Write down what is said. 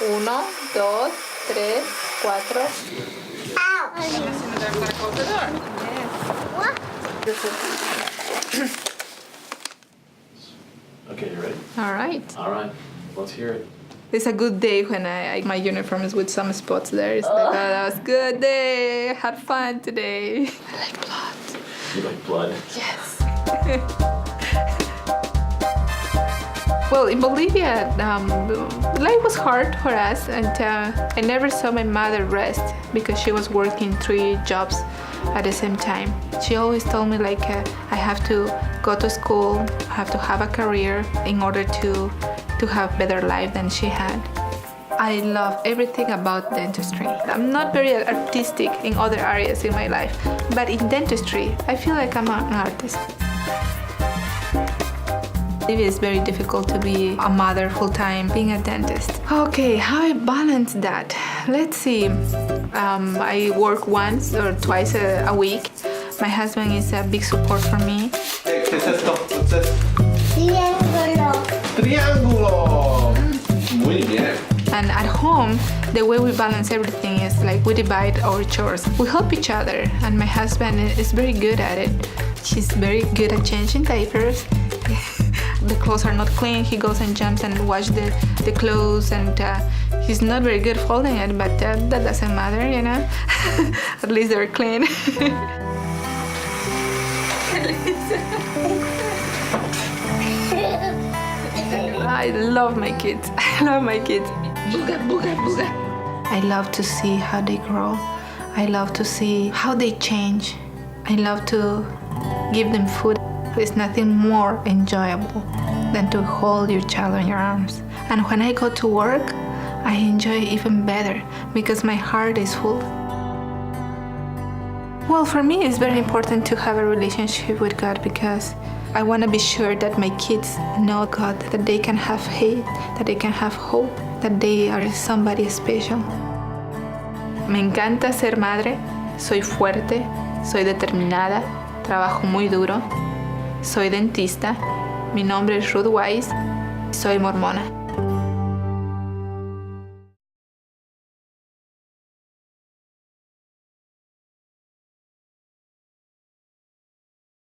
Uno, dos, tres, cuatro. Okay, you ready? All right. All right, let's hear it. It's a good day when I, I my uniform is with some spots there. It's like, oh, that was good day. I had fun today. I like blood. You like blood? Yes. well, in Bolivia, um, life was hard for us, and uh, I never saw my mother rest because she was working three jobs at the same time. She always told me like uh, I have to go to school, I have to have a career in order to to have better life than she had. I love everything about dentistry. I'm not very artistic in other areas in my life, but in dentistry, I feel like I'm an artist. It is very difficult to be a mother full time, being a dentist. Okay, how I balance that? Let's see. Um, I work once or twice a, a week. My husband is a big support for me. ¿Qué es esto? What's this? Triángulo. Triángulo. Muy bien. And at home, the way we balance everything is like we divide our chores. We help each other, and my husband is very good at it. She's very good at changing diapers. the clothes are not clean, he goes and jumps and wash the, the clothes, and uh, he's not very good folding it, but uh, that doesn't matter, you know. at least they're clean. I love my kids. I love my kids. Booga, booga, booga. I love to see how they grow. I love to see how they change. I love to give them food. There's nothing more enjoyable than to hold your child in your arms. And when I go to work, I enjoy even better because my heart is full. Well, for me, it's very important to have a relationship with God because I want to be sure that my kids know God, that they can have faith, that they can have hope, that they are somebody special. Me encanta ser madre, soy fuerte, soy determinada, trabajo muy duro, soy dentista, mi nombre es Ruth Wise, soy mormona.